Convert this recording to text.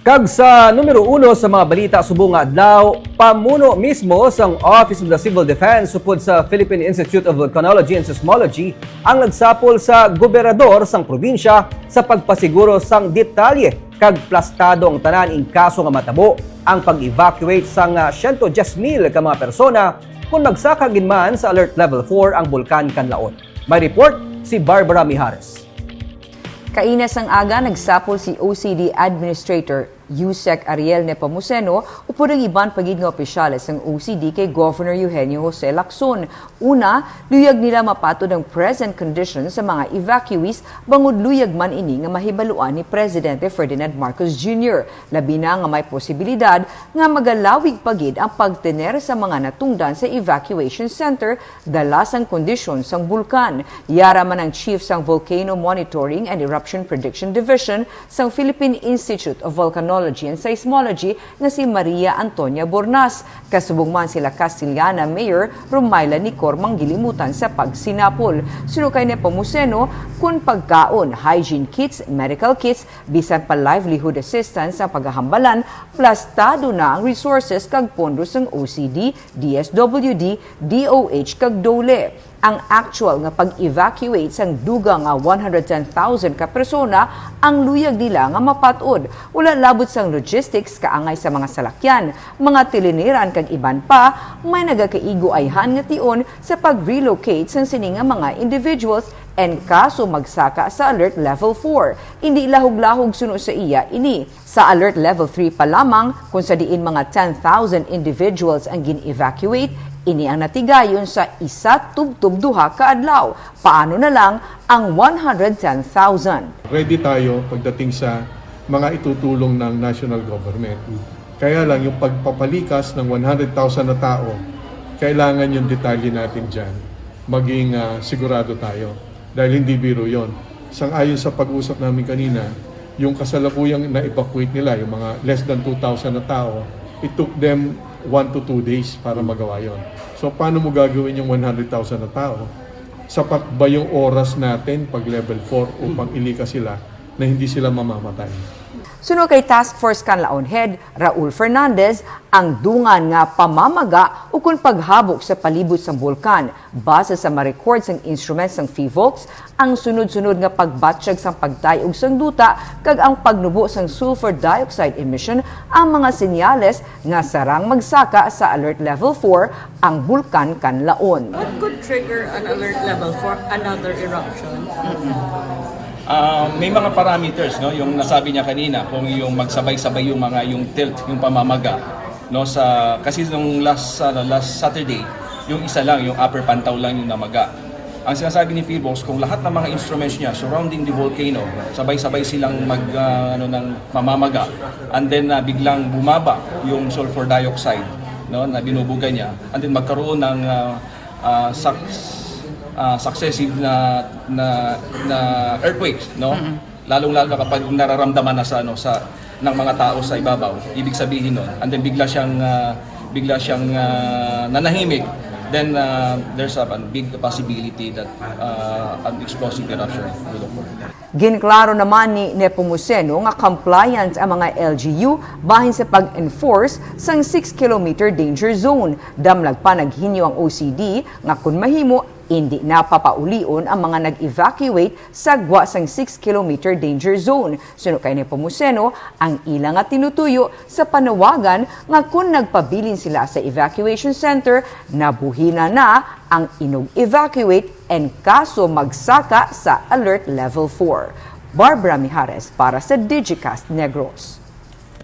Kag sa numero uno sa mga balita subong adlaw, pamuno mismo sang Office of the Civil Defense supod sa Philippine Institute of Volcanology and Seismology ang nagsapol sa gobernador sang probinsya sa pagpasiguro sang detalye kag plastado ang tanan in kaso nga matabo ang pag-evacuate sang ah, 110,000 ka mga persona kung magsakagin man sa alert level 4 ang bulkan Kanlaon. May report si Barbara Mijares. Kainas ang aga, nagsapol si OCD Administrator Yusek Ariel Nepomuceno upod ang iban pagid nga opisyales ng OCD kay Governor Eugenio Jose Lacson. Una, luyag nila mapatod ang present conditions sa mga evacuees bangod luyag man ini nga mahibaluan ni Presidente Ferdinand Marcos Jr. Labi na nga may posibilidad nga magalawig pagid ang pagtener sa mga natungdan sa evacuation center dala sang kondisyon sang bulkan. Yara man ang chief sang Volcano Monitoring and Eruption Prediction Division sang Philippine Institute of Volcanology and Seismology nga si Maria Antonia Bornas. Kasubong man sila Castillana Mayor Romaila Nicor manggilimutan sa pagsinapol. Sinukay ni Pamuseno kung pagkaon, hygiene kits, medical kits, bisan pa livelihood assistance ang paghahambalan, plastado na ang resources kag pondo sang OCD, DSWD, DOH kag DOLE ang actual nga pag-evacuate sang duga nga 110,000 ka persona ang luyag nila nga mapatod. Wala labot sang logistics kaangay sa mga salakyan, mga tiliniran kag iban pa, may nagakaigo ayhan nga tion sa pag-relocate sang sini nga mga individuals and kaso magsaka sa alert level 4. Hindi lahog-lahog suno sa iya ini. Sa alert level 3 pa lamang kung sa diin mga 10,000 individuals ang gin-evacuate, ini ang natigayon sa isa tubtub duha ka adlaw. Paano na lang ang 110,000? ready tayo pagdating sa mga itutulong ng national government. Kaya lang yung pagpapalikas ng 100,000 na tao, kailangan yung detalye natin dyan, maging ah, sigurado tayo. Dahil hindi biro yon. Sang-ayon sa pag-usap namin kanina, yung kasalukuyang na-evacuate nila, yung mga less than 2,000 na tao, it took them 1 to 2 days para magawa yon. So paano mo gagawin yung 100,000 na tao? sapat ba yung oras natin pag level 4 upang ilikas sila na hindi sila mamamatay? Suno kay Task Force Canlaon Head Raul Fernandez ang dungan nga pamamaga ukon paghabok sa palibot sa bulkan. Base sa ma-record sang instruments sang FIVOX, ang sunod-sunod nga pagbatsyag sang pagtayog sang duta kag ang pagnubo sang sulfur dioxide emission ang mga senyales nga sarang magsaka sa alert level 4 ang bulkan Canlaon. What could trigger an alert level for another eruption? Ah, may mga parameters no? Yung nasabi niya kanina kung yung magsabay-sabay yung mga yung tilt yung pamamaga no? Sa kasi nung last ano, last Saturday yung isa lang yung upper pantaw lang yung namaga. Ang sinasabi ni Philbox kung lahat ng mga instruments niya surrounding the volcano sabay-sabay silang mag ah, ano ng mamamaga and then ah, biglang bumaba yung sulfur dioxide no? Na binubuga niya and then magkaroon ng ah, ah, ah, successive na na na earthquakes no? Lalong-lalo kapag nararamdaman na sa ano sa ng mga tao sa ibabaw ibig sabihin nun and then bigla siyang ah, bigla siyang ah, nanahimik then ah, there's a, big possibility that ah, an explosive eruption will occur. Ginklaro naman ni Nepomuceno nga compliance ang mga LGU bahin sa pag-enforce sang 6 km danger zone. Damlag pa naghinyo ang OCD nga kun mahimo hindi na papaulion ang mga nag-evacuate sa gwa sang 6 km danger zone. Suno kay Nepomuceno ang ilang nga tinutuyo sa panawagan nga kung nagpabilin sila sa evacuation center, nabuhina na ang inog evacuate and kaso magsaka sa alert level 4. Barbara Mijares para sa Digicast Negros.